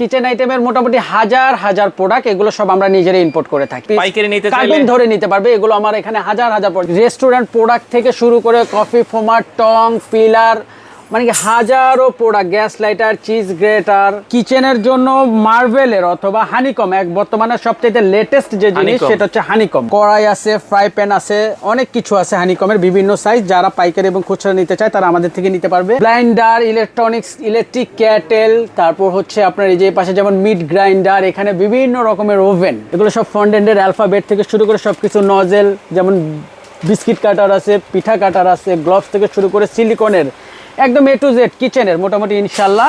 Kitchen আইটেমের মোটামুটি হাজার হাজার প্রোডাক্ট এগুলো সব আমরা নিজেরাই ইম্পোর্ট করে থাকি পাইকারি নিতে চাইলে? ধরে নিতে পারবে এগুলো আমার এখানে হাজার হাজার রেস্টুরেন্ট প্রোডাক্ট থেকে শুরু করে কফি ফোমার টং পিলার মানে কি হাজারো product gas lighter cheese grater কিচেনের জন্য মার্ভেলের অথবা হানিকম এক বর্তমানে সবচেয়ে লেটেস্ট যে জিনিস সেটা হচ্ছে হানিকম কড়াই আছে ফ্রাই প্যান আছে অনেক কিছু আছে হানিকমের বিভিন্ন সাইজ যারা পাইকারি এবং খুচরা নিতে চায় তারা আমাদের থেকে নিতে পারবে। ব্লাইন্ডার ইলেকট্রনিক্স ইলেকট্রিক ক্যাটেল তারপর হচ্ছে আপনার এই যে পাশে যেমন মিট গ্রাইন্ডার এখানে বিভিন্ন রকমের ওভেন এগুলো সব ফন্ডেন্ডের অ্যালফাবেট থেকে শুরু করে সবকিছু নজেল যেমন বিস্কিট কাটার আছে পিঠা কাটার আছে গ্লোভস থেকে শুরু করে সিলিকনের একদম এ টু জেড কিচেনের মোটামুটি ইনশাল্লাহ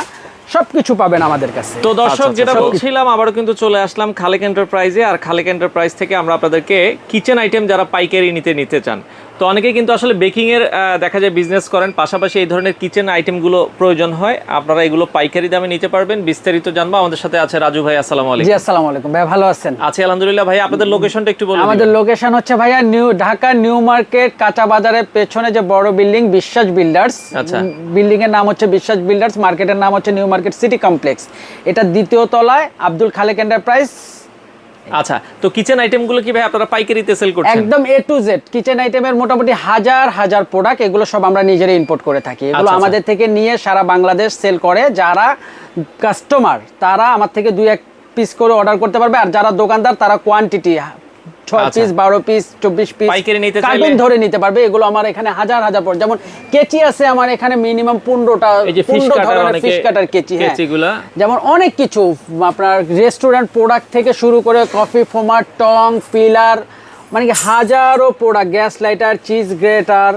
সবকিছু পাবেন আমাদের কাছে তো দর্শক আচ্ছা, যেটা। বলছিলাম আবারও কিন্তু চলে আসলাম খালেক এন্টারপ্রাইজে আর খালেক এন্টারপ্রাইজ থেকে আমরা আপনাদেরকে কিচেন আইটেম যারা পাইকারি নিতে নিতে চান তো অনেকে কিন্তু আসলে বেকিং এর আহ, দেখা যায় বিজনেস করেন পাশাপাশি এই ধরনের কিচেন আইটেমগুলো প্রয়োজন হয়। আপনারা এগুলো পাইকারি দামে নিতে পারবেন। বিস্তারিত জানব। আমাদের সাথে আছে রাজু ভাই আসসালামু জি আলাইকুম আসসালামু আলাইকুম। ভাই ভালো আছেন? আছি আলহামদুলিল্লাহ। ভাই আপনাদের লোকেশনটা একটু বলুন। আমাদের লোকেশন হচ্ছে ভাইয়া নিউ ঢাকা নিউ মার্কেট কাঁচা বাজারের পেছনে যে বড় বিল্ডিং বিশ্বাস বিল্ডার্স আচ্ছা। বিল্ডিং এর নাম হচ্ছে বিশ্বাস বিল্ডার্স মার্কেটের নাম হচ্ছে নিউ মার্কেট সিটি কমপ্লেক্স। এটা দ্বিতীয় তলায় আব্দুল খালেক এন্টারপ্রাইজ আচ্ছা তো কিচেন আইটেমগুলো কি ভাই আপনারা পাইকারিতে সেল করছেন? একদম এ টু জেড কিচেন আইটেমের মোটামুটি হাজার হাজার প্রোডাক্ট এগুলো সব আমরা নিজেরাই ইম্পোর্ট করে থাকি। এগুলো আচ্ছা, আচ্ছা। আমাদের থেকে নিয়ে সারা বাংলাদেশ সেল করে। যারা কাস্টমার তারা আমার থেকে দুই এক পিস করে অর্ডার করতে পারবে। আর যারা দোকানদার তারা কোয়ান্টিটি ছয় আচ্ছা। পিস বারো পিস চব্বিশ পিস পাইকারি নিতে কার্টুন ধরে নিতে পারবে। এগুলো আমার এখানে হাজার হাজার পর যেমন কেচি আছে আমার এখানে মিনিমাম পনেরোটা পনেরো ধরনের ফিশ কাটার কেচি হ্যাঁ। যেমন অনেক কিছু আপনার রেস্টুরেন্ট প্রোডাক্ট থেকে শুরু করে কফি ফোমার টং পিলার মানে কি হাজারো product gas lighter cheese grater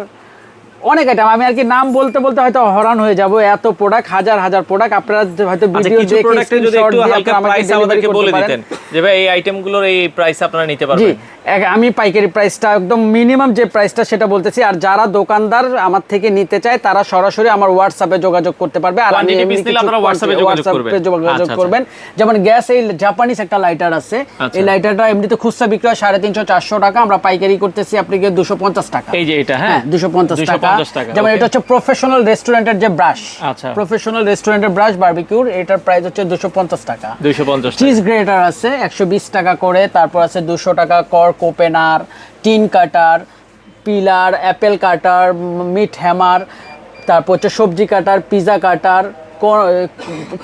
অনেক আইটেম আমি আর কি নাম বলতে বলতে হয়তো হরান হয়ে যাব। এত প্রোডাক্ট হাজার হাজার প্রোডাক্ট আপনারা হয়তো আচ্ছা ভিডিও দেখে প্রোডাক্টের যদি একটু হালকা প্রাইস আমাদেরকে বলে দিতেন যে ভাই এই আইটেমগুলোর এই প্রাইস আপনারা নিতে পারবেন। আমি পাইকারি প্রাইসটা একদম মিনিমাম যে প্রাইসটা সেটা বলতেছি আর যারা দোকানদার আমার থেকে নিতে চায় তারা সরাসরি আমার হোয়াটসঅ্যাপে যোগাযোগ করতে পারবে আর WhatsApp-এ যোগাযোগ করবেন। আচ্ছা, আচ্ছা। করবেন যেমন গ্যাস এই জাপানিজ একটা লাইটার আছে আচ্ছা। এই লাইটারটা এমনিতে খুচরা বিক্রি হয় সাড়ে তিনশো চারশো টাকা আমরা পাইকারি করতেছি আপনাকে দুশো পঞ্চাশ টাকা এই যে এটা হ্যাঁ হ্যাঁ দুশো পঞ্চাশ টাকা 250 টাকা যেমন এটা হচ্ছে প্রফেশনাল রেস্টুরেন্টের যে ব্রাশ। প্রফেশনাল রেস্টুরেন্টের ব্রাশ বারবিকিউর এটার প্রাইস হচ্ছে দুশো পঞ্চাশ টাকা 250 টাকা। চিজ গ্রেটার আছে একশো বিশ টাকা করে তারপর আছে দুশো টাকা cork opener tin cutter peeler apple cutter meat hammer তারপর হচ্ছে সবজি কাটার পিজা কাটার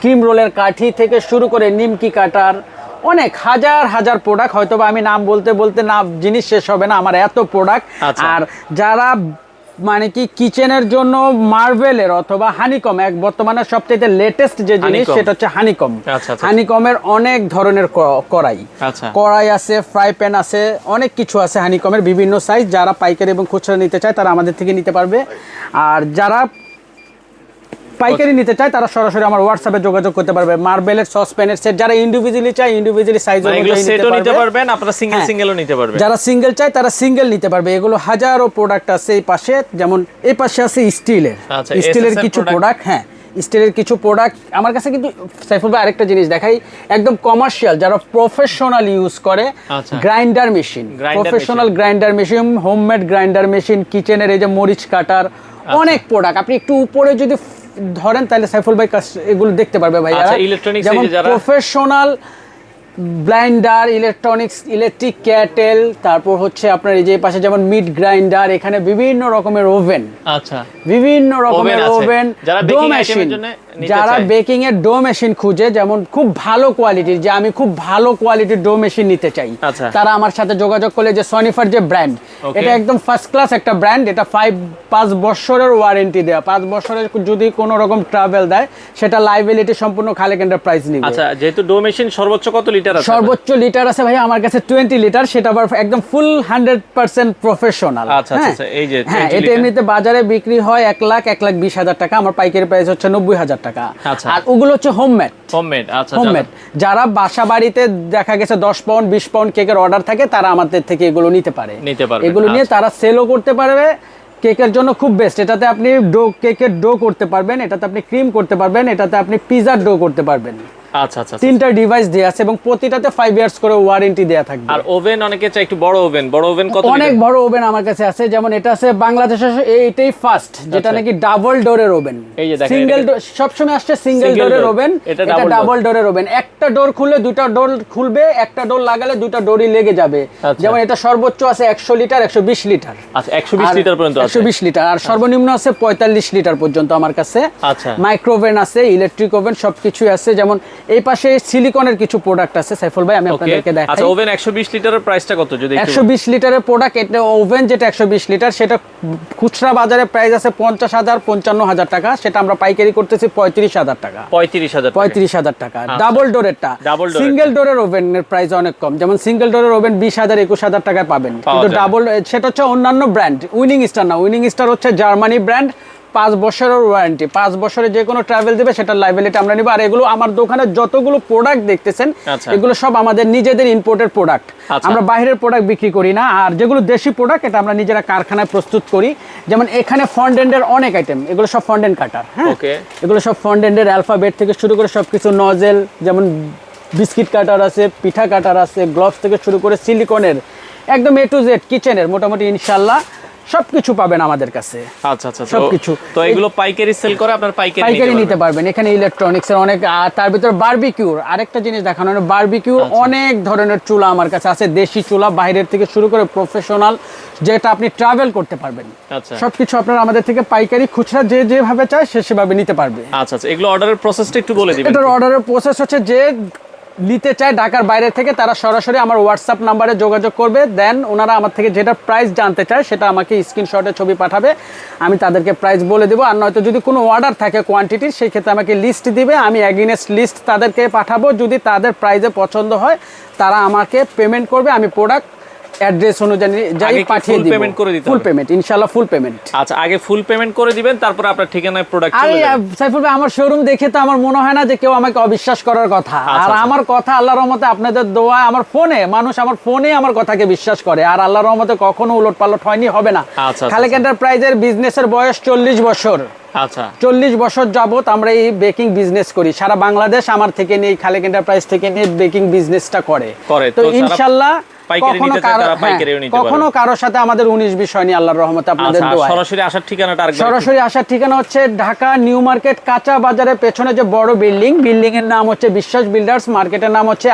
ক্রিম রোলের কাঠি থেকে শুরু করে নিমকি কাটার অনেক হাজার হাজার প্রোডাক্ট হয়তো বা আমি নাম বলতে বলতে না জিনিস শেষ হবে না আমার এত প্রোডাক্ট আচ্ছা। আর যারা মানে কি কিচেনের জন্য মার্ভেলের অথবা হানিকম এক বর্তমানে সবচেয়ে লেটেস্ট যে জিনিস সেটা হচ্ছে হানিকম। আচ্ছা, আচ্ছা। হানিকমের অনেক ধরনের কড়াই। আচ্ছা। কড়াই আছে ফ্রাই প্যান আছে অনেক কিছু আছে হানিকমের বিভিন্ন সাইজ যারা পাইকারি এবং খুচরা নিতে চায় তারা আমাদের থেকে নিতে পারবে। আর যারা পাইকারি নিতে চায় তারা সরাসরি আমার হোয়াটসঅ্যাপে যোগাযোগ করতে পারবে। মার্বেলের সসপ্যানের সেট যারা ইন্ডিভিজুয়ালি চায় ইন্ডিভিজুয়ালি সাইজ সেটও নিতে পারবেন আপনারা সিঙ্গেল হ্যাঁ। সিঙ্গেলও নিতে পারবেন। যারা সিঙ্গেল চায় তারা সিঙ্গেল নিতে পারবে। এগুলো হাজারো প্রোডাক্ট আছে এই পাশে যেমন এই পাশে আছে স্টিলের। আচ্ছা, স্টিলের কিছু প্রোডাক্ট হ্যাঁ স্টিলের কিছু প্রোডাক্ট আমার কাছে কিন্তু সাইফুল ভাই আরেকটা জিনিস দেখাই। একদম কমার্শিয়াল যারা প্রফেশনাল ইউজ করে। Grinder machine professional grinder machine homemade grinder machine কিচেনের এই যে মরিচ কাটার আচ্ছা। অনেক প্রোডাক্ট আপনি একটু উপরে যদি ধরেন তাহলে সাইফুল ভাই এগুলো দেখতে পারবে ভাই আচ্ছা, যেমন professional blender electronics electric kettle তারপর হচ্ছে আপনার এই যে পাশে যেমন মিট গ্রাইন্ডার এখানে বিভিন্ন রকমের ওভেন আচ্ছা বিভিন্ন রকমের ওভেন যারা ডো মেশিন যারা। বেকিং এর ডো মেশিন খুঁজে যেমন খুব ভালো কোয়ালিটির যে আমি খুব ভালো কোয়ালিটির ডো মেশিন নিতে চাই আচ্ছা। তারা আমার সাথে যোগাযোগ করলে যে সনিফার যে ব্র্যান্ড. এটা একদম ফার্স্ট ক্লাস একটা ব্র্যান্ড এটা ফাইভ পাঁচ বছরের ওয়ারেন্টি দেওয়া পাঁচ বছরের যদি কোনো রকম ট্রাভেল দেয় সেটা লাইবিলিটি সম্পূর্ণ খালেক এন্টারপ্রাইজ নিবে। আচ্ছা যেহেতু ডো মেশিন সর্বোচ্চ কত লিটার আছে সর্বোচ্চ লিটার আছে ভাই আমার কাছে টোয়েন্টি লিটার সেটা আবার একদম ফুল হান্ড্রেড পার্সেন্ট প্রফেশনাল আচ্ছা, আচ্ছা, আচ্ছা, এই যে হ্যাঁ এটা এমনিতে বাজারে বিক্রি হয় এক লাখ এক লাখ বিশ হাজার টাকা আমার পাইকারি প্রাইস হচ্ছে নব্বই হাজার টাকা। আচ্ছা। আর ওগুলো হচ্ছে হোমমেড হোমমেড আচ্ছা হোমমেড যারা বাসা বাড়িতে দেখা গেছে দশ পাউন্ড বিশ পাউন্ড কেকের অর্ডার থাকে তারা আমাদের থেকে এগুলো নিতে পারে। নিতে পারবে, এগুলো নিয়ে আচ্ছা। তারা সেলও করতে পারবে কেকের জন্য খুব বেস্ট এটাতে আপনি ডো কেকের ডো করতে পারবেন এটাতে আপনি ক্রিম করতে পারবেন এটাতে আপনি পিজার ডো করতে পারবেন। আচ্ছা আচ্ছা আচ্ছা। তিনটা ডিভাইস দেওয়া আছে এবং প্রতিটাতে ফাইভ ইয়ার্স করে ওয়ারেন্টি দেওয়া থাকবে। আর ওভেন অনেকে চাই একটু বড় ওভেন বড় ওভেন কত অনেক বড় ওভেন আমার কাছে আছে যেমন এটা আছে এইটাই ফার্স্ট যেটা আচ্ছা। নাকি ডাবল ডোরের ওভেন এই যে দেখেন, সিঙ্গেল এটা- সবসময় আসছে সিঙ্গেল ডোরের ওভেন এটা। ডাবল ডোরের ওভেন একটা ডোর খুললে দুটা ডোর খুলবে একটা ডোর লাগালে দুটা ডোরই লেগে যাবে। আচ্ছা। যেমন এটা সর্বোচ্চ আছে একশো লিটার একশো বিশ লিটার। আচ্ছা একশো বিশ লিটার পর্যন্ত আছে। একশো বিশ লিটার। আর সর্বনিম্ন আছে পঁয়তাল্লিশ লিটার পর্যন্ত আমার কাছে। আচ্ছা। মাইক্রোওভেন আছে ইলেকট্রিক ওভেন সবকিছু আছে। যেমন এই পাশে সিলিকনের কিছু প্রোডাক্ট আছে সাইফুল ভাই আমি আপনাদেরকে দেখাই। আচ্ছা ওভেন একশো বিশ লিটারের প্রাইসটা কত যদি একটু একশো বিশ লিটারের প্রোডাক্ট এটা ওভেন যেটা একশো বিশ লিটার সেটা খুচরা বাজারে প্রাইস আছে পঞ্চাশ হাজার পঞ্চান্ন হাজার টাকা সেটা আমরা পাইকারি করতেছি পঁয়ত্রিশ হাজার টাকা। পঁয়ত্রিশ হাজার টাকা। ডাবল ডোরেরটা। সিঙ্গেল ডোরের ওভেনের প্রাইস অনেক কম। যেমন সিঙ্গেল ডোরের ওভেন বিশ হাজার একুশ হাজার টাকায় পাবেন। কিন্তু ডাবল সেটা হচ্ছে অন্যান্য ব্র্যান্ড উইনিং স্টার না উইনিং স্টার হচ্ছে জার্মানি ব্র্যান্ড পাঁচ বছরের ওয়ারেন্টি পাঁচ বছরে যে কোনো ট্রাভেল দেবে সেটার লাইবিলিটি আমরা নিব। আর এগুলো আমার দোকানে যতগুলো প্রোডাক্ট দেখতেছেন আচ্ছা। এগুলো সব আমাদের নিজেদের ইম্পোর্টের প্রোডাক্ট আচ্ছা। আমরা বাইরের প্রোডাক্ট বিক্রি করি না আর যেগুলো দেশি প্রোডাক্ট এটা আমরা নিজেরা কারখানায় প্রস্তুত করি। যেমন এখানে ফন্ডেন্ডের অনেক আইটেম এগুলো সব ফন্ডেন্ট কাটার হ্যাঁ? এগুলো সব ফন্ডেন্টের অ্যালফাবেট থেকে শুরু করে সব কিছু নজেল যেমন বিস্কিট কাটার আছে পিঠা কাটার আছে গ্লোভস থেকে শুরু করে সিলিকনের একদম এ টু জেড কিচেনের মোটামুটি ইনশাল্লাহ। সব কিছু পাবেন আমাদের কাছে। আচ্ছা আচ্ছা সবকিছু। তো এগুলো পাইকারি সেল করে আপনার পাইকারি পাইকারি নিতে পারবেন। এখানে ইলেকট্রনিক্সের অনেক তার ভিতরে বারবিকিউর আরেকটা জিনিস দেখানো বারবিকিউর আচ্ছা। অনেক ধরনের চুলা আমার কাছে আছে দেশি চুলা বাইরের থেকে শুরু করে প্রফেশনাল যেটা আপনি ট্রাভেল করতে পারবেন। আচ্ছা। সবকিছু আপনারা আমাদের থেকে পাইকারি খুচরা যে যেভাবে চায় সে সেভাবে নিতে পারবে। আচ্ছা আচ্ছা এগুলো অর্ডারের প্রসেসটা একটু বলে দিবেন এটার অর্ডারের প্রসেস হচ্ছে যে নিতে চায় ঢাকার বাইরে থেকে, তারা সরাসরি আমার হোয়াটসঅ্যাপ নাম্বারে যোগাযোগ করবে। দেন ওনারা আমার থেকে যেটা প্রাইস জানতে চায়, সেটা আমাকে স্ক্রিনশটে ছবি পাঠাবে। আমি তাদেরকে প্রাইস বলে দেবো। আর নয়তো যদি কোনো অর্ডার থাকে কোয়ান্টিটির সেই ক্ষেত্রে আমাকে লিস্ট দিবে। আমি অ্যাগেনেস্ট লিস্ট তাদেরকে পাঠাবো। যদি তাদের প্রাইজে পছন্দ হয়, তারা আমাকে পেমেন্ট করবে। আমি প্রোডাক্ট অ্যাড্রেস অনুযায়ী যাই পাঠিয়ে দিব। payment করে দিতে ফুল পেমেন্ট ইনশাআল্লাহ ফুল পেমেন্ট আচ্ছা আগে ফুল পেমেন্ট করে দিবেন তারপর আপনার ঠিকানায় প্রোডাক্ট চলে যাবে। সাইফুল ভাই আমার শোরুম দেখে তো আমার মনে হয় না যে কেউ আমাকে অবিশ্বাস করার কথা। আর আচ্ছা। আমার কথা আল্লাহর রহমতে আপনাদের দোয়া আমার ফোনে মানুষ আমার ফোনে আমার কথাকে বিশ্বাস করে। আর আল্লাহর রহমতে কখনো উলট পালট হয়নি হবে না। আচ্ছা, খালেক এন্টারপ্রাইজের বিজনেসের বয়স চল্লিশ বছর। আচ্ছা। চল্লিশ বছর যাবত আমরা এই বেকিং বিজনেস করি। সারা বাংলাদেশ আমার থেকে নিয়ে খালেক এন্টারপ্রাইজ থেকে নিয়ে বেকিং বিজনেসটা করে। করে। তো তো ইনশাল্লাহ পাইকারি কখনো নিতে চায় তারা হ্যাঁ, পাইকারিও নিতে কখনো কারোর সাথে আমাদের উনিশ বিষয় নিয়ে আল্লাহর রহমতে আপনাদের আচ্ছা দোয়া সরাসরি আসার ঠিকানাটা আরেকবার সরাসরি আসার ঠিকানা হচ্ছে ঢাকা নিউ মার্কেট কাঁচা বাজারের পেছনে যে বড় বিল্ডিং বিল্ডিং এর নাম হচ্ছে বিশ্বাস বিল্ডার্স মার্কেটের নাম হচ্ছে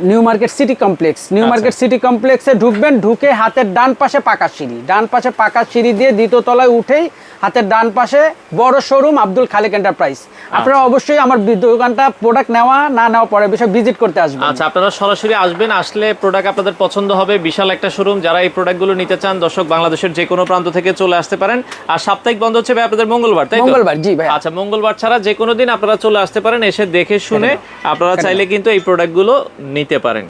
new market city complex new. Market city কমপ্লেক্সে ঢুকবেন ঢুকে হাতের ডান পাশে পাকা সিঁড়ি ডান পাশে পাকা সিঁড়ি দিয়ে দ্বিতীয় তলায় উঠেই হাতের ডান পাশে বড় শোরুম আব্দুল খালেক এন্টারপ্রাইজ আপনারা আচ্ছা। অবশ্যই আমার দোকানটা প্রোডাক্ট নেওয়া না নেওয়া পরে বিষয় ভিজিট করতে আসবেন আচ্ছা আপনারা সরাসরি আসবেন আসলে প্রোডাক্ট আপনাদের পছন্দ হবে বিশাল একটা শোরুম যারা এই প্রোডাক্টগুলো নিতে চান দর্শক বাংলাদেশের যে কোনো প্রান্ত থেকে চলে আসতে পারেন আর সাপ্তাহিক বন্ধ হচ্ছে ভাই আপনাদের মঙ্গলবার তাই? মঙ্গলবার, জি ভাই। আচ্ছা মঙ্গলবার ছাড়া যে কোনো দিন আপনারা চলে আসতে পারেন এসে দেখে শুনে আপনারা চাইলে কিন্তু এই প্রোডাক্টগুলো নিতে পারেন